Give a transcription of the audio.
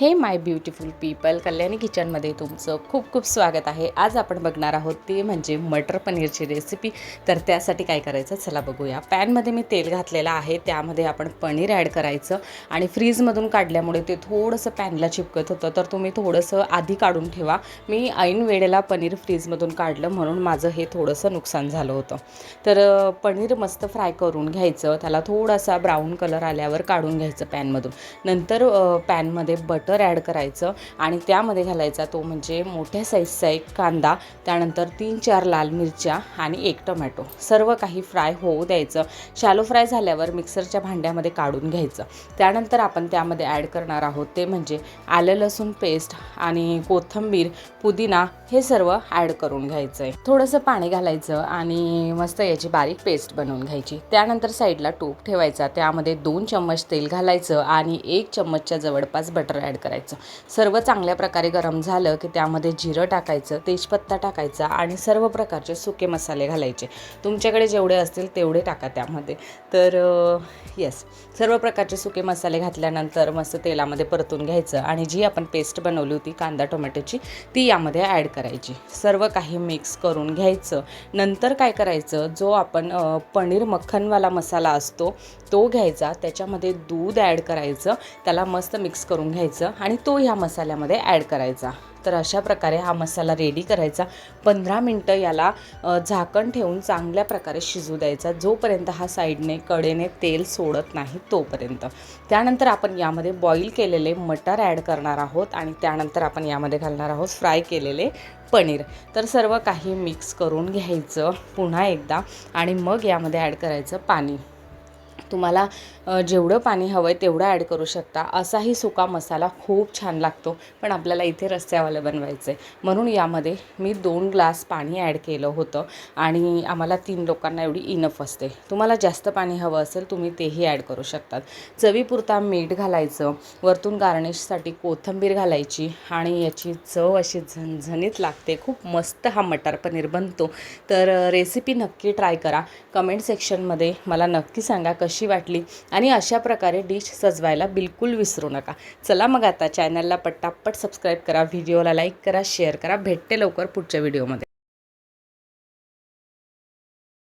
Hey my beautiful people Kalyani किचनमध्ये तुमचं खूप खूप स्वागत आहे. आज आपण बघणार आहोत ते म्हणजे मटर पनीरची रेसिपी तर त्यासाठी काय करायचं? चला बघूया. पॅनमध्ये मी तेल घातलेलं आहे. त्यामध्ये आपण पनीर ॲड करायचं आणि फ्रीजमधून काढल्यामुळे ते थोडंसं पॅनला चिपकत होतं. तर तुम्ही थोडंसं आधी काढून ठेवा. मी ऐन वेळेला पनीर फ्रीजमधून काढलं म्हणून माझं हे थोडंसं नुकसान झालं होतं. तर पनीर मस्त फ्राय करून घ्यायचं. त्याला थोडासा ब्राऊन कलर आल्यावर काढून घ्यायचं पॅनमधून. नंतर पॅनमध्ये बटर ॲड करायचं आणि त्यामध्ये घालायचा तो म्हणजे मोठ्या साईजचा एक कांदा त्यानंतर तीन चार लाल मिरच्या आणि एक टोमॅटो. सर्व काही फ्राय होऊ द्यायचं. शॅलो फ्राय झाल्यावर मिक्सरच्या भांड्यामध्ये काढून घ्यायचं. त्यानंतर आपण त्यामध्ये ॲड करणार आहोत ते म्हणजे आलं लसूण पेस्ट आणि कोथिंबीर पुदिना हे सर्व ॲड करून घ्यायचं आहे थोडंसं पाणी घालायचं आणि मस्त याची बारीक पेस्ट बनवून घ्यायची. त्यानंतर साईडला टोप ठेवायचा. त्यामध्ये दोन चम्मच तेल घालायचं आणि एक चम्मचच्या जवळपास बटर ॲड करायचं. सर्व चांगल्या प्रकारे गरम झालं की त्यामध्ये जिरं टाकायचं तेजपत्ता टाकायचा आणि सर्व प्रकारचे सुके मसाले घालायचे. तुमच्याकडे जेवढे असतील तेवढे टाका त्यामध्ये. तर येस सर्व प्रकारचे सुके मसाले घातल्यानंतर मस्त तेलामध्ये परतून घ्यायचं आणि जी आपण पेस्ट बनवली होती कांदा टोमॅटोची ती यामध्ये ॲड करायची. सर्व काही मिक्स करून घ्यायचं. नंतर काय करायचं? जो आपण पनीर मक्खनवाला मसाला असतो तो घ्यायचा. त्याच्यामध्ये दूध ॲड करायचं. त्याला मस्त मिक्स करून घ्यायचं. आणि तो ह्या मसाल्यामध्ये ॲड करायचा. तर अशा प्रकारे हा मसाला रेडी करायचा. पंधरा मिनटं याला झाकण ठेवून चांगल्या प्रकारे शिजू द्यायचा. जोपर्यंत हा साईडने कडेने तेल सोडत नाही तोपर्यंत. त्यानंतर आपण यामध्ये बॉईल केलेले मटर ॲड करणार आहोत आणि त्यानंतर आपण यामध्ये घालणार आहोत फ्राय केलेले पनीर. तर सर्व काही मिक्स करून घ्यायचं पुन्हा एकदा आणि मग यामध्ये ॲड करायचं पाणी. तुम्हाला जेवढं पाणी हवं आहे तेवढं ॲड करू शकता. असाही सुका मसाला खूप छान लागतो पण आपल्याला इथे रस्त्यावालं बनवायचं आहे म्हणून यामध्ये मी दोन ग्लास पाणी ॲड केलं होतं आणि आम्हाला तीन लोकांना एवढी इनफ असते. तुम्हाला जास्त पाणी हवं असेल तुम्ही तेही ॲड करू शकतात. चवीपुरता मीठ घालायचं वरतून गार्निशसाठी कोथिंबीर घालायची आणि याची चव अशी झणझणीत लागते. खूप मस्त हा मटार पनीर बनतो. तर रेसिपी नक्की ट्राय करा. कमेंट सेक्शनमध्ये मला नक्की सांगा कशी वाटली? आणि अशा प्रकारे डिश सजवायला बिलकुल विसरू नका. चला मग आता चॅनलला पटापट सबस्क्राईब करा व्हिडिओला लाईक करा शेअर करा. भेटते लवकर पुढच्या व्हिडिओमध्ये